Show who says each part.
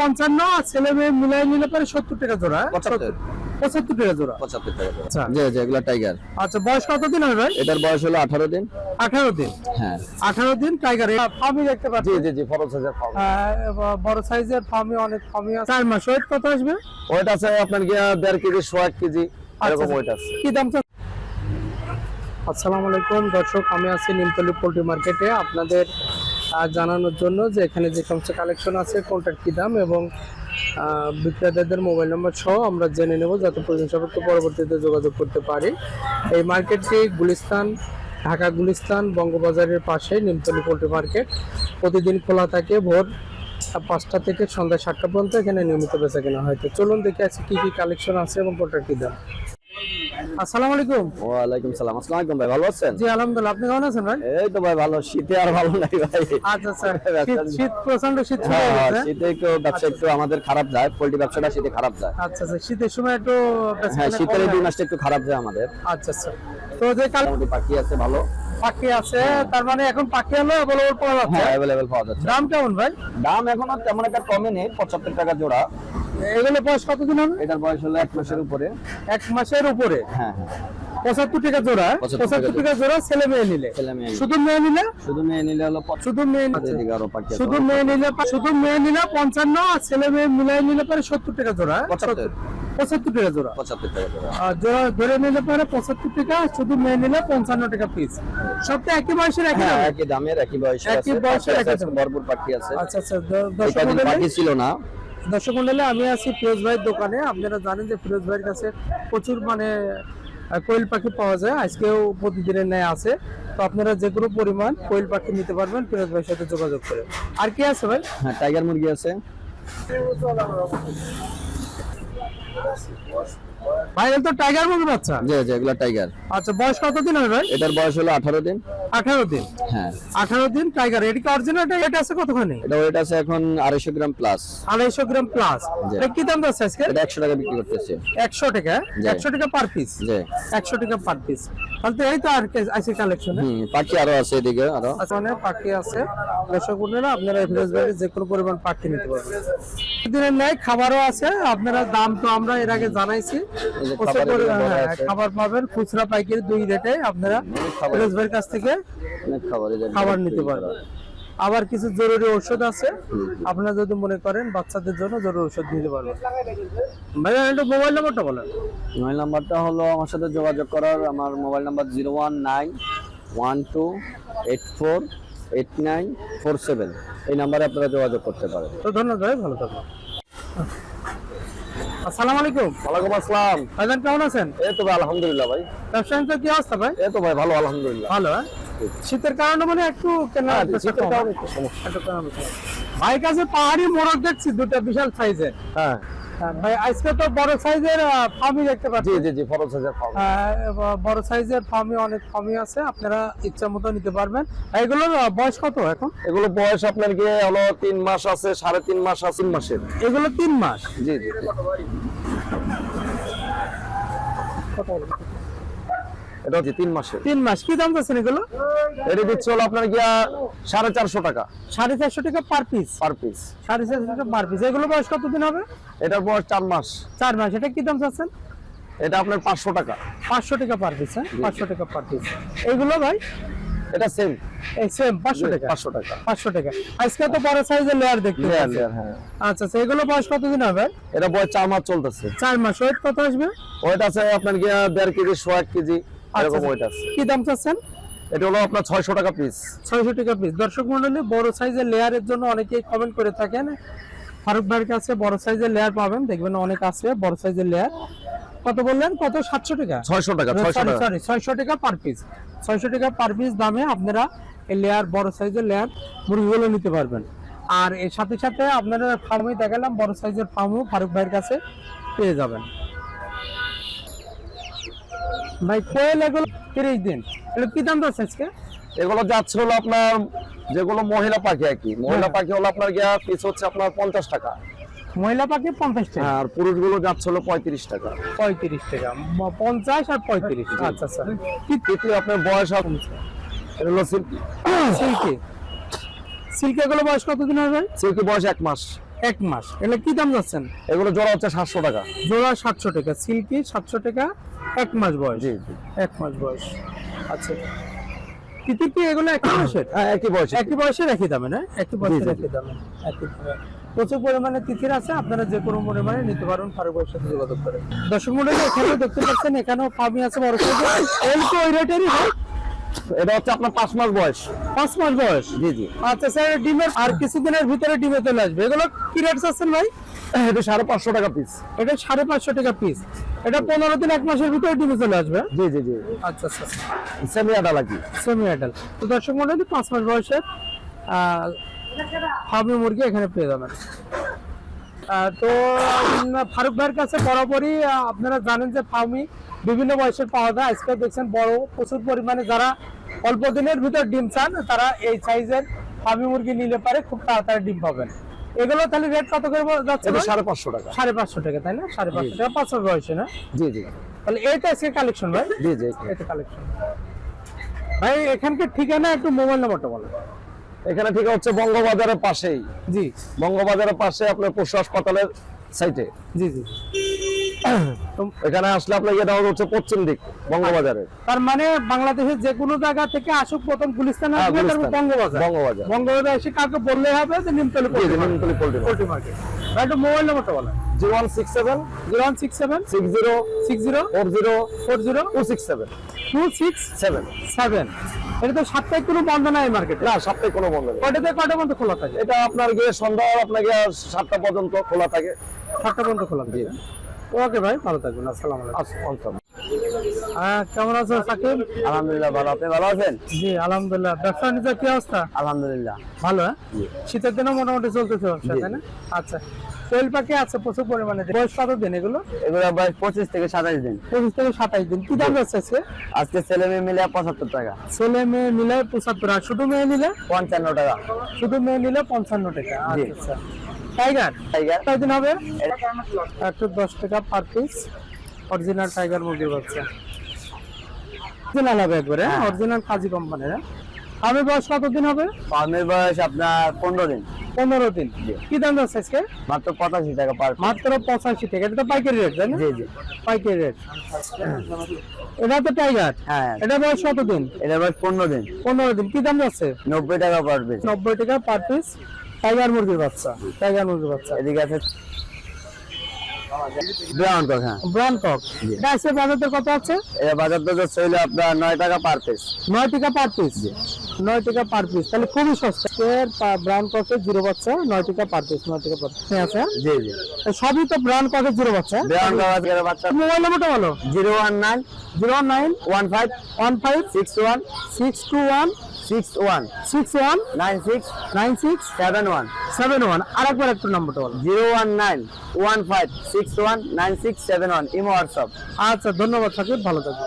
Speaker 1: পঞ্চান্ন আর ছেলে মেয়ে মিলাই নিলে পরে সত্তর টাকা জোড়া হ্যাঁ?
Speaker 2: পঁচাত্তর।
Speaker 1: পঁচাত্তর টাকা জোড়া।
Speaker 2: পঁচাত্তর টাকা করে।
Speaker 1: আচ্ছা।
Speaker 2: জি জি এগুলো টাইগার
Speaker 1: আচ্ছা বয়স কতদিন হবে ভাই?
Speaker 2: এটার বয়স হলো আঠারো দিন।
Speaker 1: আঠারো দিন।
Speaker 2: হ্যাঁ।
Speaker 1: আঠারো দিন টাইগার ফার্মি দেখতে পাচ্ছি।
Speaker 2: জি জি ফরজ হাজার পাউন্ড
Speaker 1: বড় সাইজের ফার্মি অনেক ফার্মি আছে। চার মাস ওয়েট কত আসবে?
Speaker 2: ওয়েট আছে আপনার গিয়া দেড় কেজি সোয়া এক কেজি এরকম
Speaker 1: আচ্ছা,
Speaker 2: ওয়েট আছে।
Speaker 1: কি দাম? আসসালামু আলাইকুম দর্শক আমি আছি নিমতলি পোল্ট্রি মার্কেটে। আপনাদের জানানোর জন্য যে এখানে যে সমস্ত কালেকশন আছে কোনটার কি দাম এবং বিক্রেতাদের মোবাইল নম্বর সহ আমরা জেনে নেব যাতে প্রয়োজন সাপেক্ষ পরবর্তীতে যোগাযোগ করতে পারি। এই মার্কেটটি গুলিস্তান, ঢাকা গুলিস্তান, বঙ্গবাজারের পাশে নিমতলি পোল্ট্রি মার্কেট। প্রতিদিন খোলা থাকে ভোর পাঁচটা থেকে সন্ধ্যা সাতটা পর্যন্ত এখানে নিয়মিত বেচা কেনা হয়। তো চলুন দেখে আছে কী কী কালেকশন আছে এবং কোনটার কি দাম। আসসালামু আলাইকুম।
Speaker 2: ওয়ালাইকুম সালাম। আসসালামু আলাইকুম ভাই ভালো আছেন?
Speaker 1: জি আলহামদুলিল্লাহ। আপনি কেমন আছেন ভাই?
Speaker 2: এই তো ভাই ভালো। শীতে আর ভালো নাই ভাই।
Speaker 1: আচ্ছা আচ্ছা। শীত প্রচণ্ড শীত
Speaker 2: হ্যাঁ, শীতে একটু ব্যবসা একটু আমাদের খারাপ যায়। পোল্ট্রি ব্যবসাটা শীতে খারাপ যায়।
Speaker 1: আচ্ছা আচ্ছা। শীতের সময় একটু
Speaker 2: হ্যাঁ শীতের দুই মাসটা একটু খারাপ যায় আমাদের।
Speaker 1: আচ্ছা আচ্ছা। তো যে কাল
Speaker 2: পাখি আছে ভালো।
Speaker 1: পাখি আছে তার মানে এখন পাখি হলো অ্যাভেলেবল পাওয়া যাচ্ছে।
Speaker 2: হ্যাঁ অ্যাভেলেবেল পাওয়া যাচ্ছে।
Speaker 1: দাম কেমন ভাই?
Speaker 2: দাম এখনও তেমন একটা কমে নেই পঁচাত্তর টাকা জোড়া।
Speaker 1: এগুলো বয়স কতদিন হবে?
Speaker 2: এটার বয়স হলো এক মাসের উপরে।
Speaker 1: এক মাসের উপরে?
Speaker 2: হ্যাঁ হ্যাঁ।
Speaker 1: পঁচাত্তর টাকা জোড়া। পঁচাত্তর টাকা জোড়া। ছেলে মেয়ে নিলে। শুধু মেয়ে নিলে?
Speaker 2: শুধু মেয়ে নিলে হলো
Speaker 1: শুধু মেয়ে নিলে।
Speaker 2: এদিকে আরও পাখি আছে।
Speaker 1: শুধু মেয়ে নিলে শুধু মেয়ে নিলে পঞ্চান্ন আর ছেলে মেয়ে মিলাই নিলে পরে সত্তর টাকা জোড়া?
Speaker 2: পঁচাত্তর।
Speaker 1: পঁচাত্তর টাকা জোড়া।
Speaker 2: পঁচাত্তর টাকা জোড়া।
Speaker 1: জোড়া ধরে নিলে পরে পঁচাত্তর টাকা শুধু মেয়ে নিলে পঞ্চান্ন টাকা পিস সবটা একই বয়সের একই
Speaker 2: হ্যাঁ
Speaker 1: দাম?
Speaker 2: একই দামের একই বয়সে
Speaker 1: একই বয়সের, একই
Speaker 2: আছে, ভরপুর পাখি আছে।
Speaker 1: আচ্ছা আচ্ছা
Speaker 2: পাখি ছিল না।
Speaker 1: দর্শক মন্ডলে আমি আছি ফিরোজ ভাইয়ের দোকানে। আপনারা জানেন যে ফিরোজ ভাইয়ের কাছে প্রচুর মানে কোয়েল পাখি পাওয়া যায়। আজকেও প্রতিদিনের ন্যায় আছে। তো আপনারা যে কোনো পরিমাণ কোয়েল পাখি নিতে পারবেন ফিরোজ ভাইয়ের সাথে যোগাযোগ করে। আর কি আছে ভাই?
Speaker 2: হ্যাঁ টাইগার মুরগি আছে।
Speaker 1: ভাই এটা তো টাইগার মুরগি বাচ্চা?
Speaker 2: জি জি এগুলো টাইগার
Speaker 1: আচ্ছা বয়স কতদিন হবে ভাই?
Speaker 2: এটার বয়স হলো আঠারো দিন।
Speaker 1: আঠারো দিন।
Speaker 2: হ্যাঁ।
Speaker 1: আঠারো দিন টাইগার এটা কি অরিজিনাল এটা আছে কতখানি?
Speaker 2: এটা ওয়েট আছে এখন আড়াইশো গ্রাম প্লাস
Speaker 1: আড়াইশো গ্রাম প্লাস এটা কি দাম যাচ্ছে আজকে?
Speaker 2: এটা একশো টাকা বিক্রি করতেছে।
Speaker 1: একশো টাকা?
Speaker 2: জি।
Speaker 1: একশো টাকা পার পিস
Speaker 2: জি।
Speaker 1: একশো টাকা পার পিস তাহলে এই তো আর আইসি কালেকশন
Speaker 2: পাখি আরও আছে এদিকে আরও।
Speaker 1: আচ্ছা পাখি আছে। দর্শক বন্ধুরা আপনারা বাইরে যে কোনো পরিমাণ পাখি নিতে পারবেন। দিনের ন্যায় খাবারও আছে আপনারা দাম তো আমরা এর আগে জানাইছি। হ্যাঁ, খাবার পাবেন খুচরা পাইকারি দুই রেটে আপনারা
Speaker 2: খাবার।
Speaker 1: বাইরের কাছ থেকে
Speaker 2: খাবার
Speaker 1: নিতে পারবেন। আবার কিছু জরুরি ওষুধ আছে। আপনারা যদি মনে করেন বাচ্চাদের জন্য জরুরি ওষুধ নিতে পারবেন। ভাইয়া একটু মোবাইল নাম্বারটা বলেন।
Speaker 2: মোবাইল নাম্বারটা হলো আমার সাথে যোগাযোগ করার আমার mobile number zero one nine one two eight four eight nine four seven এই নাম্বারে আপনারা যোগাযোগ করতে পারেন।
Speaker 1: তো ধন্যবাদ ভাই ভালো থাকবেন। আসসালামু আলাইকুম।
Speaker 2: ওয়ালাইকুম আসসালাম।
Speaker 1: ভাইজান কেমন আছেন?
Speaker 2: এই তো ভাই আলহামদুলিল্লাহ ভাই।
Speaker 1: ব্যবসায়িক কি অবস্থা ভাই?
Speaker 2: এই তো ভাই ভালো আলহামদুলিল্লাহ।
Speaker 1: ভালো হ্যাঁ? শীতের কারণে মানে একটু কেনা
Speaker 2: হ্যাঁ, শীতের কারণে একটু সমস্যা।
Speaker 1: ভাই কাছে পাহাড়ি মোরগ দেখছি দুটো বিশাল সাইজের।
Speaker 2: হ্যাঁ।
Speaker 1: ভাই আজকে তো বড় সাইজের ফার্মি দেখতে পাচ্ছি।
Speaker 2: জি জি ফরজ হাজার পাউন্ড
Speaker 1: বড় সাইজের ফার্মি অনেক ফার্মি আছে আপনারা ইচ্ছা মতো নিতে পারবেন। এগুলোর বয়স কত এখন?
Speaker 2: এগুলো বয়স আপনার গিয়ে হলো তিন মাস আছে সাড়ে তিন মাস আছে তিন মাসের।
Speaker 1: এগুলো তিন মাস?
Speaker 2: জি জি। জি। এটা হচ্ছে তিন মাসের।
Speaker 1: তিন মাস। কি দাম যাচ্ছেন এগুলো?
Speaker 2: এটা দিচ্ছে হলো আপনার গিয়া সাড়ে চারশো টাকা।
Speaker 1: সাড়ে চারশো টাকা পার পিস
Speaker 2: পার পিস
Speaker 1: সাড়ে চারশো টাকা পার পিস এগুলো বয়স কতদিন হবে?
Speaker 2: এটার বয়স চার মাস।
Speaker 1: চার মাস। এটা কি দাম চাচ্ছেন?
Speaker 2: এটা আপনার পাঁচশো টাকা।
Speaker 1: পাঁচশো টাকা পার পিস হ্যাঁ? পাঁচশো টাকা পার পিস এইগুলো ভাই?
Speaker 2: এটা সেম
Speaker 1: এই সেম পাঁচশো টাকা।
Speaker 2: পাঁচশো টাকা।
Speaker 1: পাঁচশো টাকা। আজকে তো বড় সাইজের লেয়ার দেখতে
Speaker 2: লেয়ার হ্যাঁ।
Speaker 1: আচ্ছা আচ্ছা এগুলো বয়স কতদিন হবে?
Speaker 2: এটা বয়স চার মাস চলতেছে।
Speaker 1: চার মাস। ওয়েট কত আসবে?
Speaker 2: ওয়েট আছে আপনার গিয়া দেড় কেজি সোয়া এক কেজি।
Speaker 1: আচ্ছা,
Speaker 2: এরকম ওয়েট আছে।
Speaker 1: কি দাম চাচ্ছেন?
Speaker 2: এটা হলো আপনার ছয়শো টাকা পিস
Speaker 1: ছয়শো টাকা পিস দর্শক মন্ডলী বড় সাইজের লেয়ারের জন্য অনেকেই কমেন্ট করে থাকেন। ফারুক ভাইয়ের কাছে বড় সাইজের লেয়ার পাবেন। দেখবেন অনেক আছে বড় সাইজের লেয়ার কত বললেন? কত? সাতশো টাকা।
Speaker 2: ছয়শো টাকা
Speaker 1: সরি ছয়শো টাকা। পার পিস ছয়শো টাকা পার পিস দামে আপনারা এই লেয়ার বড় সাইজের লেয়ার মুরগিগুলো নিতে পারবেন। আর এর সাথে সাথে আপনারা ফার্মে দেখালাম বড় সাইজের ফার্মও ফারুক ভাইয়ের কাছে পেয়ে যাবেন। ভাই কোয়েল এগুলো তিরিশ দিন। এগুলো কি দাম যাচ্ছে আজকে?
Speaker 2: এগুলো যাচ্ছে হলো আপনার যেগুলো মহিলা পাখি আর কি। মহিলা
Speaker 1: হ্যাঁ।
Speaker 2: পাখি হলো আপনার গিয়া পিস হচ্ছে আপনার পঞ্চাশ টাকা।
Speaker 1: মহিলা পাখি পঞ্চাশ টাকা?
Speaker 2: হ্যাঁ, আর পুরুষগুলো যাচ্ছে হলো পঁয়ত্রিশ টাকা।
Speaker 1: পঁয়ত্রিশ টাকা। পঞ্চাশ আর পঁয়ত্রিশ। আচ্ছা আচ্ছা।
Speaker 2: কিন্তু আপনার বয়স হলো সিল্কি
Speaker 1: সিল্কি। সিল্কি এগুলো বয়স কতদিন হবে
Speaker 2: সিল্কি বয়স এক মাস।
Speaker 1: এক মাস। এগুলো কি দাম যাচ্ছেন?
Speaker 2: এগুলো জোড়া হচ্ছে সাতশো টাকা।
Speaker 1: জোড়া সাতশো টাকা সিল্কি সাতশো টাকা এক মাস বয়স।
Speaker 2: জি জি।
Speaker 1: এক মাস বয়স। আচ্ছা। তিতির কি এগুলো একই বয়সের?
Speaker 2: হ্যাঁ একই বয়স
Speaker 1: একই বয়সের একই দামে না? একই বয়সের
Speaker 2: জি, জি।
Speaker 1: একই দামে। একই প্রচুর পরিমাণে তিথির আছে আপনারা যে কোনো পরিমাণে নিতে পারেন ফারুক ভাইয়ের সাথে যোগাযোগ দর্শক মন্ডলী এখানেও দেখতে পাচ্ছেন এখানেও ফার্মি আছে বড় এল তো ওই রেটেরই হয়।
Speaker 2: এটা হচ্ছে আপনার পাঁচ মাস বয়স।
Speaker 1: পাঁচ মাস বয়স?
Speaker 2: জি জি।
Speaker 1: আচ্ছা স্যার ডিমের আর কিছুদিনের ভিতরে ডিমে চলে আসবে। এগুলো কি রেট চাচ্ছেন ভাই?
Speaker 2: এটা সাড়ে পাঁচশো টাকা পিস
Speaker 1: এটা সাড়ে পাঁচশো টাকা পিস এটা পনেরো দিন এক মাসের ভিতরে ডিমে চলে আসবে?
Speaker 2: জি জি জি।
Speaker 1: আচ্ছা আচ্ছা
Speaker 2: সেমি আটা লাগি
Speaker 1: সেমি অ্যাডাল তো দর্শক মন্ডলী পাঁচ মাস বয়সের ফার্মি মুরগি এখানে পেয়ে যাবেন। তো ফারুক ভাইয়ের কাছে বরাবরই আপনারা জানেন যে ফার্মি বিভিন্ন বয়সের পাওয়া যায়। আজকে দেখছেন বড় প্রচুর পরিমাণে যারা অল্প দিনের ভিতর ডিম চান তারা এই সাইজের ফার্মি মুরগি নিলে পারে খুব তাড়াতাড়ি ডিম পাবেন। এগুলো তাহলে রেট কত করে যাচ্ছে?
Speaker 2: সাড়ে পাঁচশো টাকা।
Speaker 1: সাড়ে পাঁচশো টাকা তাই না? সাড়ে পাঁচশো টাকা পাঁচ মাস বয়সে না?
Speaker 2: জি জি।
Speaker 1: তাহলে এইটা আজকে কালেকশন ভাই?
Speaker 2: জি জি
Speaker 1: এটা কালেকশন ভাই এখানকার ঠিকানা একটু মোবাইল নাম্বারটা বলো
Speaker 2: এখানে ঠিক হচ্ছে বঙ্গবাজারের পাশেই।
Speaker 1: জি।
Speaker 2: বঙ্গবাজারের পাশে আপনার পশু হাসপাতালের সাইটে
Speaker 1: জি জি।
Speaker 2: এখানে আসলে এটা হচ্ছে পশ্চিম দিক বঙ্গবাজারের
Speaker 1: তার মানে বাংলাদেশের যে কোনো জায়গা থেকে আসুক প্রথম গুলিস্তান
Speaker 2: হ্যাঁ,
Speaker 1: আসবে তারপর বঙ্গবাজার।
Speaker 2: বঙ্গবাজার।
Speaker 1: বঙ্গবাজার এসে কাউকে বললে হবে যে Nimtali
Speaker 2: ji Nimtali poultry
Speaker 1: poultry market. একটু মোবাইল নাম্বারটা বলেন।
Speaker 2: Zero one six seven.
Speaker 1: Zero one six seven.
Speaker 2: Six zero.
Speaker 1: Six zero.
Speaker 2: Four zero.
Speaker 1: Four zero.
Speaker 2: Two six seven.
Speaker 1: Two six
Speaker 2: seven.
Speaker 1: Seven. এটা তো সাপ্তাহিক কোনো বন্ধ নাই মার্কেটে?
Speaker 2: না সপ্তাহে কোনো বন্ধ নেই।
Speaker 1: কয়টা থেকে কয়টা পর্যন্ত খোলা থাকে?
Speaker 2: এটা আপনার গিয়ে সন্ধ্যা আপনাকে সাতটা পর্যন্ত খোলা থাকে।
Speaker 1: সাতটা পর্যন্ত খোলা থাকে। ওকে ভাই ভালো থাকবেন আসসালামু আলাইকুম।
Speaker 2: আচ্ছা।
Speaker 1: হ্যাঁ কেমন সাকিব?
Speaker 2: আলহামদুলিল্লাহ ভালো আপনি ভালো আছেন?
Speaker 1: জি আলহামদুলিল্লাহ। ব্যবসা বাণিজ্য কি অবস্থা?
Speaker 2: আলহামদুলিল্লাহ।
Speaker 1: ভালো হ্যাঁ? শীতের মোটামুটি চলতেছে ব্যবসা তাই না? আচ্ছা কোয়েল পাখি আছে প্রচুর পরিমাণে। বয়স কত দিন এগুলো?
Speaker 2: এগুলো বয়স পঁচিশ থেকে সাতাশ দিন।
Speaker 1: পঁচিশ থেকে সাতাইশ দিন। কি দাম যাচ্ছে আজকে?
Speaker 2: আজকে ছেলে মেয়ে মিলে পঁচাত্তর টাকা।
Speaker 1: ছেলে মেয়ে নিলে পঁচাত্তর আর শুধু মেয়ে নিলে?
Speaker 2: পঞ্চান্ন টাকা।
Speaker 1: শুধু মেয়ে নিলে পঞ্চান্ন টাকা। আচ্ছা। টাইগার
Speaker 2: টাইগার
Speaker 1: কয়দিন হবে? একশো দশ টাকা পার পিস অরিজিনাল টাইগার মুরগির বাচ্চা অরিজিনাল হবে একবারে। অরিজিনাল কাজী কোম্পানির আমি বয়স কতদিন হবে?
Speaker 2: ফার্মের বয়স আপনার পনেরো দিন।
Speaker 1: পনেরো দিন। কি দাম যাচ্ছে আজকে?
Speaker 2: মাত্র পঁচাশি টাকা পার
Speaker 1: মাত্র পঁচাশি টাকা। এটা তো পাইকারি রেট তাই না?
Speaker 2: জি জি।
Speaker 1: পাইকারি রেট এটা তো টাইগার
Speaker 2: হ্যাঁ।
Speaker 1: এটা বয়স কত দিন
Speaker 2: এটা বয়স পনেরো দিন।
Speaker 1: পনেরো দিন। কি দাম যাচ্ছে?
Speaker 2: নব্বই টাকা পার পিস
Speaker 1: নব্বই টাকা পার পিস টাইগার মুরগির বাচ্চা টাইগার মুরগির বাচ্চা।
Speaker 2: এদিকে আছে ব্রাউন কক হ্যাঁ।
Speaker 1: ব্রাউন কক এটা আজকে বাজারে কত আছে?
Speaker 2: এটা বাজার দর ছিল আপনার নয় টাকা পার পিস
Speaker 1: নয় টাকা পার পিস নয় টাকা পার পিস তাহলে খুবই সস্তা। এর ব্রাউন ককের জিরো বাচ্চা নয় টাকা পার পিস নয় টাকা পার পিস আছে?
Speaker 2: জি জি।
Speaker 1: সবই তো ব্রাউন ককের জিরো বাচ্চা
Speaker 2: ব্রাউন কক আছে বাচ্চা
Speaker 1: মোবাইল নাম্বারটা বলো।
Speaker 2: Zero one nine
Speaker 1: zero nine
Speaker 2: one five
Speaker 1: one five
Speaker 2: six one
Speaker 1: six two one
Speaker 2: six one
Speaker 1: six one
Speaker 2: nine six
Speaker 1: nine six
Speaker 2: seven one
Speaker 1: seven one আরেকবার একটু নাম্বারটা বলো।
Speaker 2: Zero one nine one five six one nine six seven one IMO WhatsApp
Speaker 1: আচ্ছা ধন্যবাদ সাকিব। ভালো থাকবে